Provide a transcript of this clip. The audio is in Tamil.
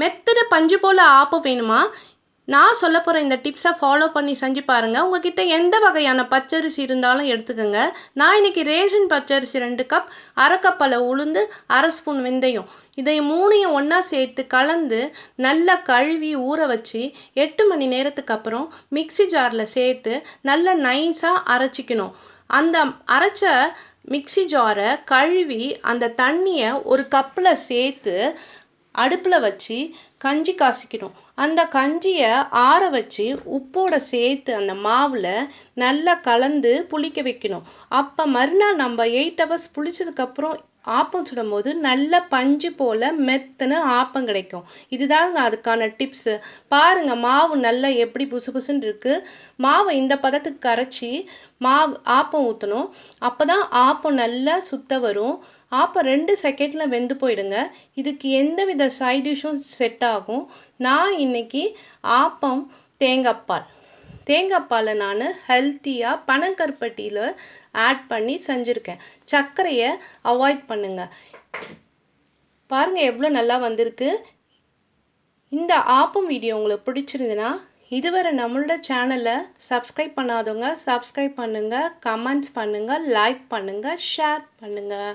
மெத்தடு பஞ்சு போல் ஆப்பம் வேணுமா? நான் சொல்ல போகிற இந்த டிப்ஸை ஃபாலோ பண்ணி செஞ்சு பாருங்கள் உங்ககிட்ட எந்த வகையான பச்சரிசி இருந்தாலும் எடுத்துக்கோங்க. நான் இன்றைக்கி ரேஷன் பச்சரிசி ரெண்டு கப் அரை கப் அளவு உளுந்து அரை ஸ்பூன் வெந்தயம். இதை மூணையும் ஒன்றா சேர்த்து கலந்து நல்லா கழுவி ஊற வச்சு எட்டு மணி நேரத்துக்கு அப்புறம் மிக்ஸி ஜாரில் சேர்த்து நல்லா நைஸாக அரைச்சிக்கணும். அந்த அரைச்ச மிக்ஸி ஜாரை கழுவி அந்த தண்ணியை ஒரு கப்பில் சேர்த்து அடுப்பில் வச்சு கஞ்சி காய்ச்சிக்கணும் அந்த கஞ்சியை ஆற வச்சு உப்போட சேர்த்து அந்த மாவில் நல்லா கலந்து புளிக்க வைக்கணும். அப்போ மறுநாள் நம்ம எயிட் ஹவர்ஸ் புளிச்சதுக்கப்புறம் ஆப்பம் சுடும்போது நல்ல பஞ்சு போல் மெத்துன்னு ஆப்பம் கிடைக்கும். இதுதாங்க அதுக்கான டிப்ஸு பாருங்கள் மாவு நல்லா எப்படி புசு புசுன்னு இருக்குது மாவை இந்த பதத்துக்கு கரைச்சி மாவு ஆப்பம் ஊற்றணும் அப்போ தான் ஆப்பம் நல்லா சுத்த வரும். ஆப்பம் ரெண்டு செகண்டில் வெந்து போயிடுங்க. இதுக்கு எந்த வித சைட் டிஷ்ஷும் செட் ஆகும் நான் இன்றைக்கி ஆப்பம் தேங்காய்ப்பால் தேங்காய்ப்பாலை நான் ஹெல்த்தியாக பனங்கருப்பட்டியில் ஆட் பண்ணி செஞ்சுருக்கேன். சர்க்கரையை அவாய்ட் பண்ணுங்கள் பாருங்கள் எவ்வளோ நல்லா வந்திருக்கு. இந்த ஆப்பம் வீடியோ உங்களுக்கு பிடிச்சிருந்துன்னா இதுவரை நம்மளோட சேனலை சப்ஸ்கிரைப் பண்ணாதவங்க சப்ஸ்கிரைப் பண்ணுங்கள் கமெண்ட்ஸ் பண்ணுங்கள் லைக் பண்ணுங்கள் ஷேர் பண்ணுங்கள்